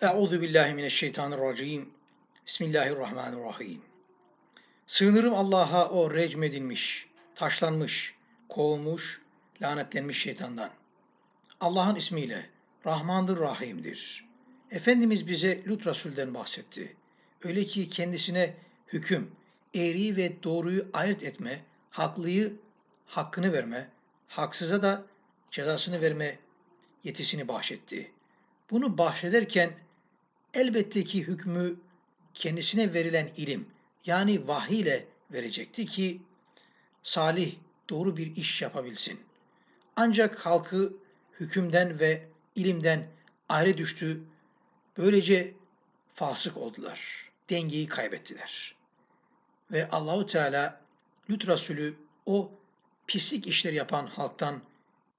Euzu billahi mineşşeytanirracim. Bismillahirrahmanirrahim. Sığınırım Allah'a o recmedilmiş, taşlanmış, kovulmuş, lanetlenmiş şeytandan. Allah'ın ismiyle Rahmandır, Rahim'dir. Efendimiz bize Lut Rasul'den bahsetti. Öyle ki kendisine hüküm, eğriyi ve doğruyu ayırt etme, haklıyı hakkını verme, haksıza da cezasını verme yetisini bahşetti. Bunu bahşederken elbette ki hükmü kendisine verilen ilim yani vahiy ile verecekti ki salih doğru bir iş yapabilsin. Ancak halkı hükümden ve ilimden ayrı düştü. Böylece fasık oldular. Dengeyi kaybettiler. Ve Allahu Teala Lut Resulü o pislik işler yapan halktan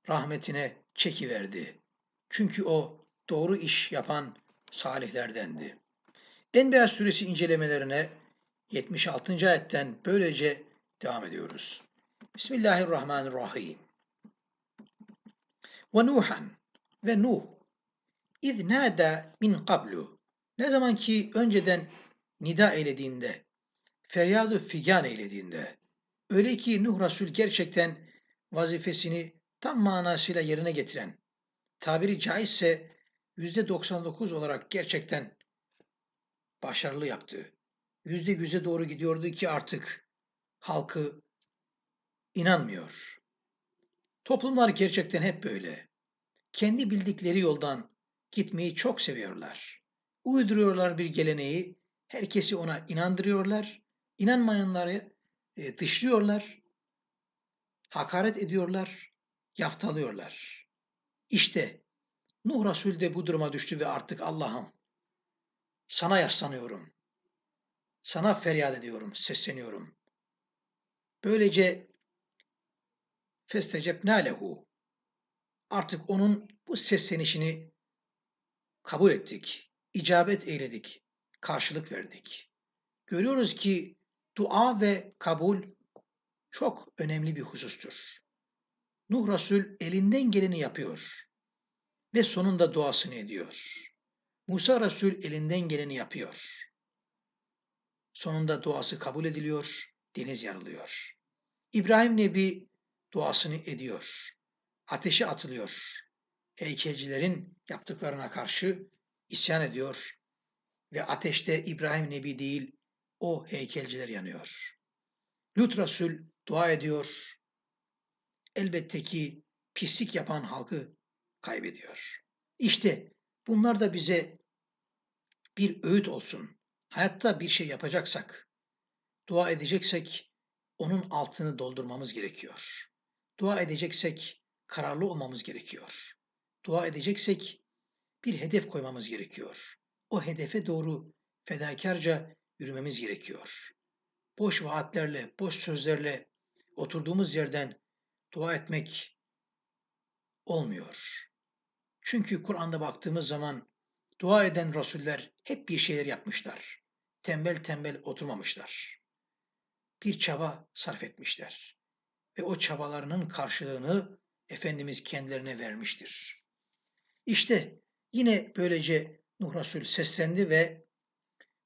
rahmetine çekiverdi. Çünkü o doğru iş yapan salihlerdendi. Enbiya suresi incelemelerine 76. ayetten böylece devam ediyoruz. Bismillahirrahmanirrahim. Ve Nuhan ve Nuh İz nâdâ min kablu ne zaman ki önceden nida eylediğinde, feryadı figan eylediğinde, öyle ki Nuh Resul gerçekten vazifesini tam manasıyla yerine getiren, tabiri caizse 99 olarak gerçekten başarılı yaptı. Yüzde yüze doğru gidiyordu ki artık halkı inanmıyor. Toplumlar gerçekten hep böyle. Kendi bildikleri yoldan gitmeyi çok seviyorlar. Uyduruyorlar bir geleneği, herkesi ona inandırıyorlar. İnanmayanları e, dışlıyorlar, hakaret ediyorlar, yaftalıyorlar. İşte Nuh Resul de bu duruma düştü ve artık Allah'ım sana yaslanıyorum. Sana feryat ediyorum, sesleniyorum. Böylece festecepnâ lehu. Artık onun bu seslenişini kabul ettik, icabet eyledik, karşılık verdik. Görüyoruz ki dua ve kabul çok önemli bir husustur. Nuh Resul elinden geleni yapıyor ve sonunda duasını ediyor. Musa Resul elinden geleni yapıyor. Sonunda duası kabul ediliyor, deniz yarılıyor. İbrahim Nebi duasını ediyor. Ateşe atılıyor. Heykelcilerin yaptıklarına karşı isyan ediyor ve ateşte İbrahim Nebi değil o heykelciler yanıyor. Lut Resul dua ediyor. Elbette ki pislik yapan halkı kaybediyor. İşte bunlar da bize bir öğüt olsun. Hayatta bir şey yapacaksak, dua edeceksek onun altını doldurmamız gerekiyor. Dua edeceksek kararlı olmamız gerekiyor. Dua edeceksek bir hedef koymamız gerekiyor. O hedefe doğru fedakarca yürümemiz gerekiyor. Boş vaatlerle, boş sözlerle oturduğumuz yerden dua etmek olmuyor. Çünkü Kur'an'da baktığımız zaman dua eden rasuller hep bir şeyler yapmışlar. Tembel tembel oturmamışlar. Bir çaba sarf etmişler. Ve o çabalarının karşılığını Efendimiz kendilerine vermiştir. İşte yine böylece Nuh Resul seslendi ve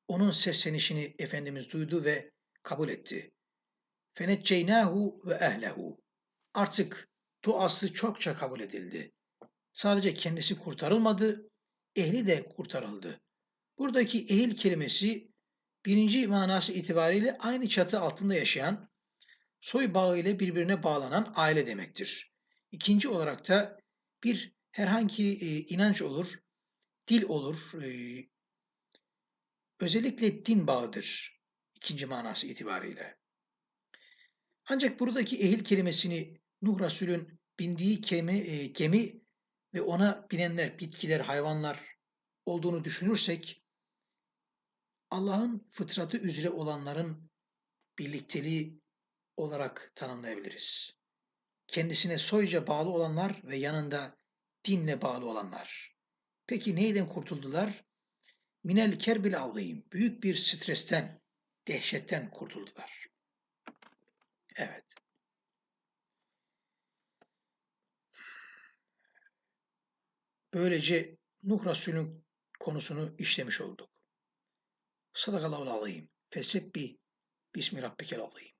onun seslenişini Efendimiz duydu ve kabul etti. Fenetceynahu ve ehlehu. Artık duası çokça kabul edildi. Sadece kendisi kurtarılmadı, ehli de kurtarıldı. Buradaki ehil kelimesi birinci manası itibariyle aynı çatı altında yaşayan, soy bağı ile birbirine bağlanan aile demektir. İkinci olarak da bir herhangi e, inanç olur, dil olur, e, özellikle din bağıdır ikinci manası itibariyle. Ancak buradaki ehil kelimesini Nuh Resul'ün bindiği kemi, e, gemi ve ona binenler, bitkiler, hayvanlar olduğunu düşünürsek Allah'ın fıtratı üzere olanların birlikteliği olarak tanımlayabiliriz. Kendisine soyca bağlı olanlar ve yanında dinle bağlı olanlar. Peki neyden kurtuldular? Minel kerbil azim. Büyük bir stresten, dehşetten kurtuldular. Evet. Böylece Nuh Resulü'nün konusunu işlemiş olduk. Sadakallahu azim. Fesebbi Bismi Rabbikel azim.